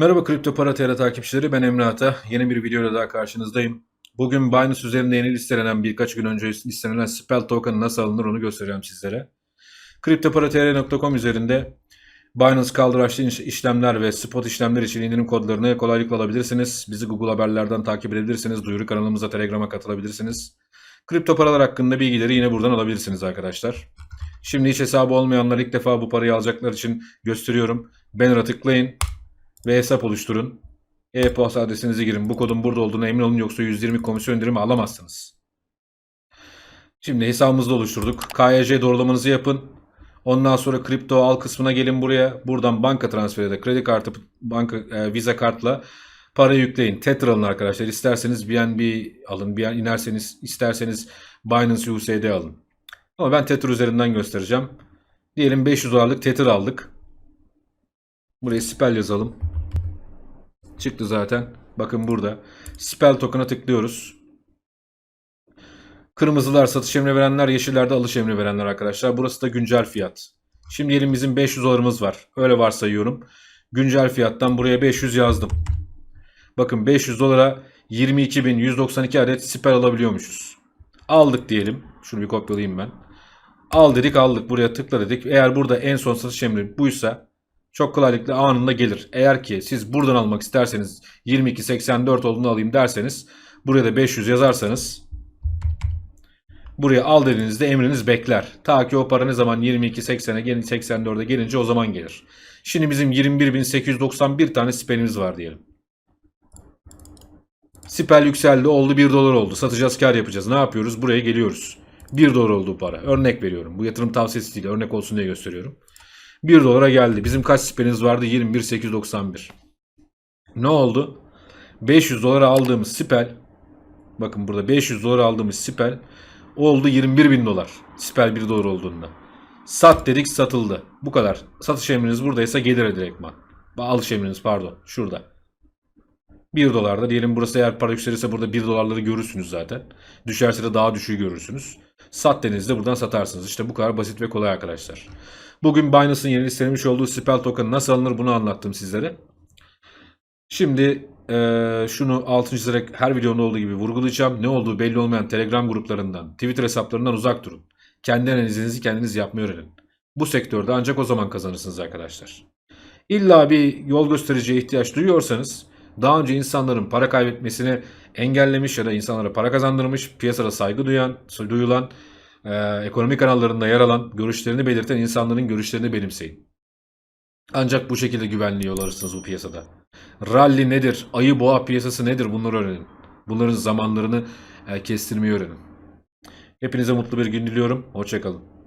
Merhaba Kripto Para TR takipçileri ben Emre Ata. Yeni bir videoyla daha karşınızdayım. Bugün Binance üzerinde yeni listelenen birkaç gün önce listelenen Spell token nasıl alınır onu göstereceğim sizlere. CryptoParaTR.com üzerinde Binance kaldıraçlı iş- işlemler ve spot işlemler için indirim kodlarını kolaylıkla alabilirsiniz. Bizi Google Haberler'den takip edebilirsiniz. Duyuru kanalımıza Telegram'a katılabilirsiniz. Kripto paralar hakkında bilgileri yine buradan alabilirsiniz arkadaşlar. Şimdi hiç hesabı olmayanlar ilk defa bu parayı alacaklar için gösteriyorum. Banner'a tıklayın ve hesap oluşturun. E-posta adresinizi girin. Bu kodun burada olduğuna emin olun yoksa 120 komisyon indirimi alamazsınız. Şimdi hesabımızı oluşturduk. KYC doğrulamanızı yapın. Ondan sonra kripto al kısmına gelin buraya. Buradan banka transferi de kredi kartı, banka e, Visa kartla parayı yükleyin. Tether alın arkadaşlar. İsterseniz BNB alın. Bir inerseniz isterseniz Binance USD alın. Ama ben Tether üzerinden göstereceğim. Diyelim 500 dolarlık Tether aldık. Buraya spell yazalım. Çıktı zaten. Bakın burada. Spell token'a tıklıyoruz. Kırmızılar satış emri verenler, yeşillerde alış emri verenler arkadaşlar. Burası da güncel fiyat. Şimdi diyelim bizim 500 dolarımız var. Öyle varsayıyorum. Güncel fiyattan buraya 500 yazdım. Bakın 500 dolara 22.192 adet spell alabiliyormuşuz. Aldık diyelim. Şunu bir kopyalayayım ben. Al dedik aldık. Buraya tıkla dedik. Eğer burada en son satış emri buysa çok kolaylıkla anında gelir. Eğer ki siz buradan almak isterseniz 22.84 olduğunu alayım derseniz buraya da 500 yazarsanız buraya al dediğinizde emriniz bekler. Ta ki o para ne zaman 22.80'e gelin 84'e gelince o zaman gelir. Şimdi bizim 21.891 tane spelimiz var diyelim. Spell yükseldi oldu 1 dolar oldu. Satacağız kar yapacağız. Ne yapıyoruz? Buraya geliyoruz. 1 dolar oldu bu para. Örnek veriyorum. Bu yatırım tavsiyesi değil. Örnek olsun diye gösteriyorum. 1 dolara geldi. Bizim kaç spelimiz vardı? 21.891. Ne oldu? 500 dolara aldığımız spel bakın burada 500 dolara aldığımız spel oldu 21 bin dolar. Spel 1 dolar olduğunda. Sat dedik satıldı. Bu kadar. Satış emriniz buradaysa gelir direktman. Alış emriniz pardon. Şurada. 1 dolarda diyelim burası eğer para yükselirse burada 1 dolarları görürsünüz zaten. Düşerse de daha düşüğü görürsünüz. Sat denizde buradan satarsınız. İşte bu kadar basit ve kolay arkadaşlar. Bugün Binance'ın yeni listelemiş olduğu Spell token nasıl alınır bunu anlattım sizlere. Şimdi eee, şunu altını çizerek her videomda olduğu gibi vurgulayacağım. Ne olduğu belli olmayan Telegram gruplarından, Twitter hesaplarından uzak durun. Kendi analizinizi kendiniz yapmayı öğrenin. Bu sektörde ancak o zaman kazanırsınız arkadaşlar. İlla bir yol göstericiye ihtiyaç duyuyorsanız daha önce insanların para kaybetmesini engellemiş ya da insanlara para kazandırmış, piyasada saygı duyan, duyulan, eee, ekonomi kanallarında yer alan, görüşlerini belirten insanların görüşlerini benimseyin. Ancak bu şekilde güvenli yol bu piyasada. Rally nedir? Ayı boğa piyasası nedir? Bunları öğrenin. Bunların zamanlarını e, kestirmeyi öğrenin. Hepinize mutlu bir gün diliyorum. Hoşçakalın.